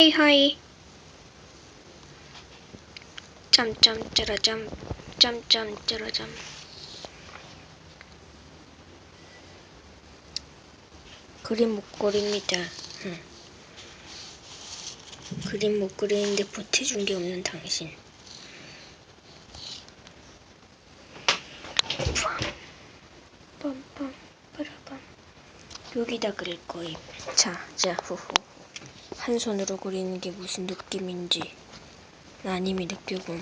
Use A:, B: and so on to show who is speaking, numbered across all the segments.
A: 하이 하이 짬짬 쩌라짬 짬짬 쩌라짬 그림 못 그립니다. 응. 그림 못 그리는데 보태준 게 없는 당신. 여기다 그릴 거임. 자, 자, 후후. 한 손으로 그리는 게 무슨 느낌인지 난 이미 느껴봄.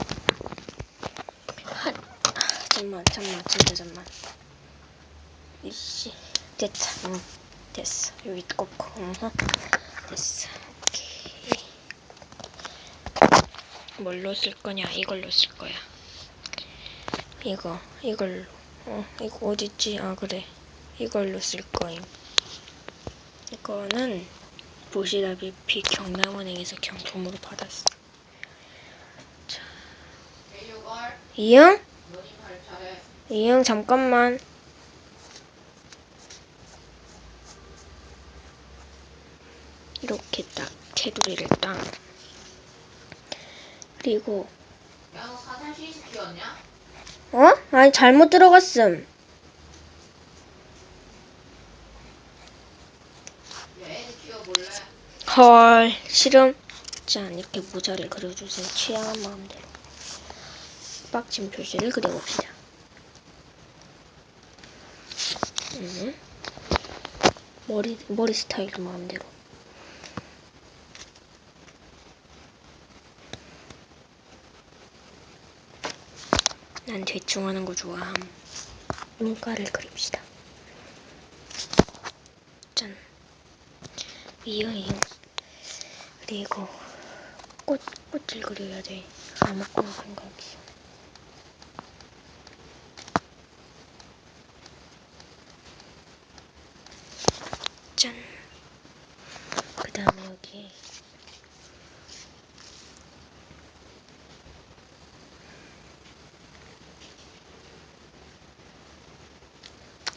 A: 한, 아, 잠만, 잠만, 진짜 잠만. 이씨, 됐다. 응, 됐어. 여기 꽂고, 응, 됐어. 오케이. 뭘로 쓸 거냐? 이걸로 쓸 거야. 이거, 이걸로. 어, 이거 어딨지? 아, 그래. 이걸로 쓸 거임. 이거는 보시다시피 경남은행에서 경품으로 받았어.
B: 개육얼
A: 이응? 이응, 잠깐만. 이렇게 딱 테두리를 딱. 그리고
B: 야 너 사살 시스 키웠냐?
A: 어? 아니 잘못 들어갔음.
B: 야 애들 키워볼래?
A: 헐 싫음. 자 이렇게 모자를 그려주세요. 취향한 마음대로. 빡침 표시를 그려봅시다. 음. 머리 머리 스타일도 마음대로. 난 대충 하는 거 좋아함. 눈가를 그립시다. 짠. 이응이응. 그리고 꽃, 꽃을 그려야 돼. 아무거나 생각이. 짠. 그 다음에 여기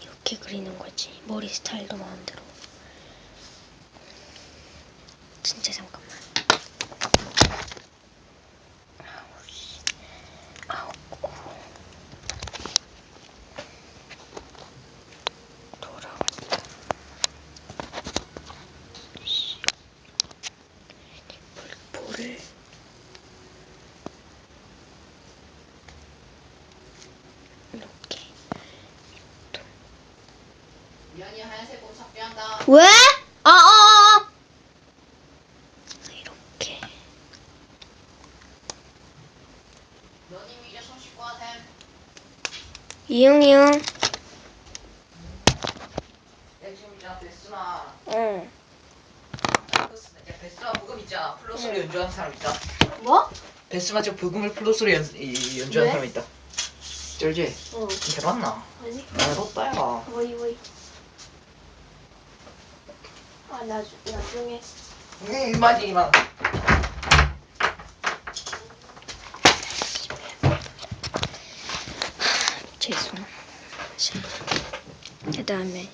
A: 이렇게 그리는 거지. 머리 스타일도 마음대로. 진짜 잠깐만.
B: 삭제한다
A: 왜? 아, 아, 아. 이렇게.
B: 너님 이제 손 씻고 하셈
A: 이응, 이응.
B: 야 지금 있잖아 베스나
A: 응.
B: 야 베스나 부금 있잖아 플러스로 연주하는 사람 있다
A: 뭐?
B: 베스나 저 부금을 플러스로 연, 이, 연주하는
A: 왜?
B: 사람 있다 쩔지?
A: 응.
B: 해봤나?
A: 아니,
B: 나 해봤다 야
A: 워이, 워이. 아, 나중, 나중에.
B: 이 이마지 이마
A: 죄송. 그 다음에